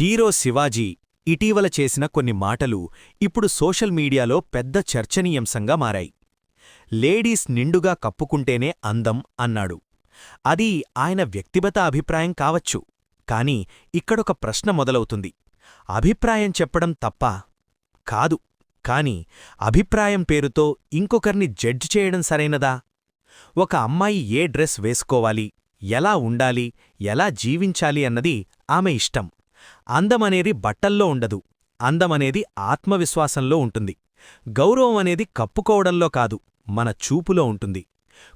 Hero Shivaji ఇటీవల చేసిన కొన్ని మాటలు ఇప్పుడు సోషల్ మీడియాలో పెద్ద చర్చనీయాంశంగా మారాయి. లేడీస్ నిండుగా కప్పుకుంటేనే అందం అన్నాడు. అది ఆయన వ్యక్తిగత అభిప్రాయం కావచ్చు కాని ఇక్కడొక ప్రశ్న మొదలవుతుంది. అభిప్రాయం చెప్పడం తప్ప కాదు కాని అభిప్రాయం పేరుతో ఇంకొకర్ని జడ్జ్ చేయడం సరైనదా? ఒక అమ్మాయి ఏ డ్రెస్ వేసుకోవాలి ఎలా ఉండాలి ఎలా జీవించాలి అన్నది ఆమె ఇష్టం. అందమనేది బట్టల్లో ఉండదు అందమనేది ఆత్మవిశ్వాసంలో ఉంటుంది. గౌరవం అనేది కప్పుకోవడంలో కాదు మన చూపులో ఉంటుంది.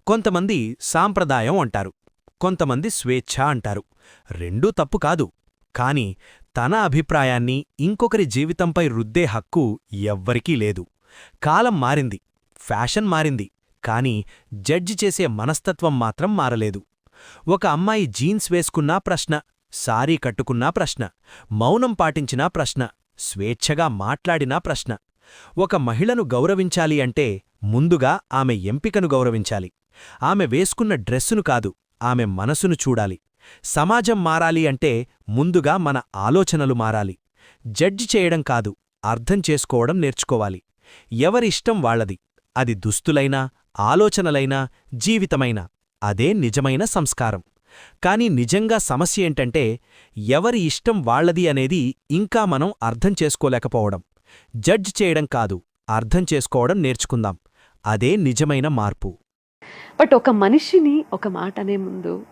కొంతమంది సాంప్రదాయం అంటారు కొంతమంది స్వేచ్ఛ అంటారు. రెండూ తప్పు కాదు కాని తన అభిప్రాయాన్ని ఇంకొకరి జీవితంపై రుద్దే హక్కు ఎవ్వరికీ లేదు. కాలం మారింది ఫ్యాషన్ మారింది కాని జడ్జి చేసే మనస్తత్వం మాత్రం మారలేదు. ఒక అమ్మాయి జీన్స్ వేసుకున్నా ప్రశ్న సారీ కట్టుకున్నా ప్రశ్న మౌనం పాటించినా ప్రశ్న స్వేచ్ఛగా మాట్లాడినా ప్రశ్న. ఒక మహిళను గౌరవించాలి అంటే ముందుగా ఆమె ఎంపికను గౌరవించాలి. ఆమె వేసుకున్న డ్రెస్సును కాదు ఆమె మనసును చూడాలి. సమాజం మారాలి అంటే ముందుగా మన ఆలోచనలు మారాలి. జడ్జి చేయడం కాదు అర్థం చేసుకోవడం నేర్చుకోవాలి. ఎవరిష్టం వాళ్ళది అది దుస్తులైనా ఆలోచనలైనా జీవితమైనా అదే నిజమైన సంస్కారం. కానీ నిజంగా సమస్య ఏంటంటే ఎవరి ఇష్టం వాళ్ళది అనేది ఇంకా మనం అర్థం చేసుకోలేకపోవడం. జడ్జ్ చేయడం కాదు అర్థం చేసుకోవడం నేర్చుకుందాం. అదే నిజమైన మార్పు. బట్ ఒక మనిషిని ఒక మాట అనే ముందు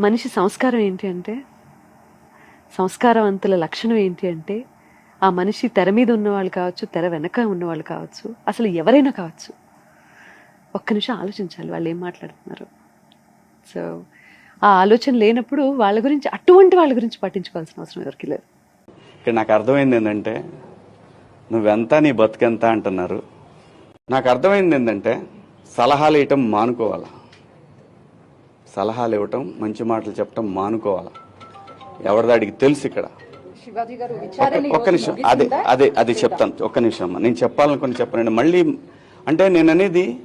మనిషి సంస్కారం ఏంటి అంటే సంస్కారవంతుల లక్షణం ఏంటి అంటే ఆ మనిషి తెర మీద ఉన్నవాళ్ళు కావచ్చు తెర వెనక ఉన్నవాళ్ళు కావచ్చు అసలు ఎవరైనా కావచ్చు. ఒక్క నిమిషం ఆలోచించాలి వాళ్ళు ఏం మాట్లాడుతున్నారు. సో ఆ ఆలోచన లేనప్పుడు వాళ్ళ గురించి అటువంటి వాళ్ళ గురించి పట్టించుకోవాల్సిన అవసరం ఎవరికి లేదు. ఇక్కడ నాకు అర్థమైంది ఏంటంటే నువ్వెంత నీ బతుకెంత అంటున్నారు. నాకు అర్థమైంది ఏంటంటే సలహాలు ఇవ్వటం మానుకోవాలా? సలహాలు ఇవ్వటం మంచి మాటలు చెప్పటం మానుకోవాలా? ఎవరిదాడికి తెలుసు ఇక్కడ? ఒక్క- ఒక్క నిమిషం అదే అదే అది చెప్తాను. ఒక్క నిమిషం అమ్మా. నేను చెప్పాలనుకుని చెప్పనండి మళ్ళీ అంటే నేను అనేది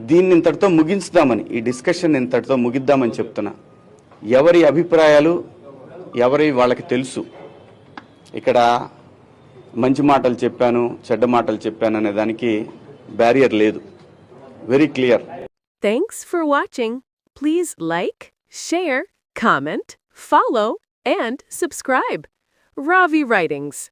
దీన్ని ఇంతటితో ముగించుదామని ఈ డిస్కషన్ ఇంతటితో ముగిద్దామని చెప్తున్నా. ఎవరి అభిప్రాయాలు ఎవరి వాళ్ళకి తెలుసు. ఇక్కడ మంచి మాటలు చెప్పాను చెడ్డ మాటలు చెప్పాను అనే దానికి బ్యారియర్ లేదు. Very clear thanks for watching please like share comment follow and subscribe Ravi writings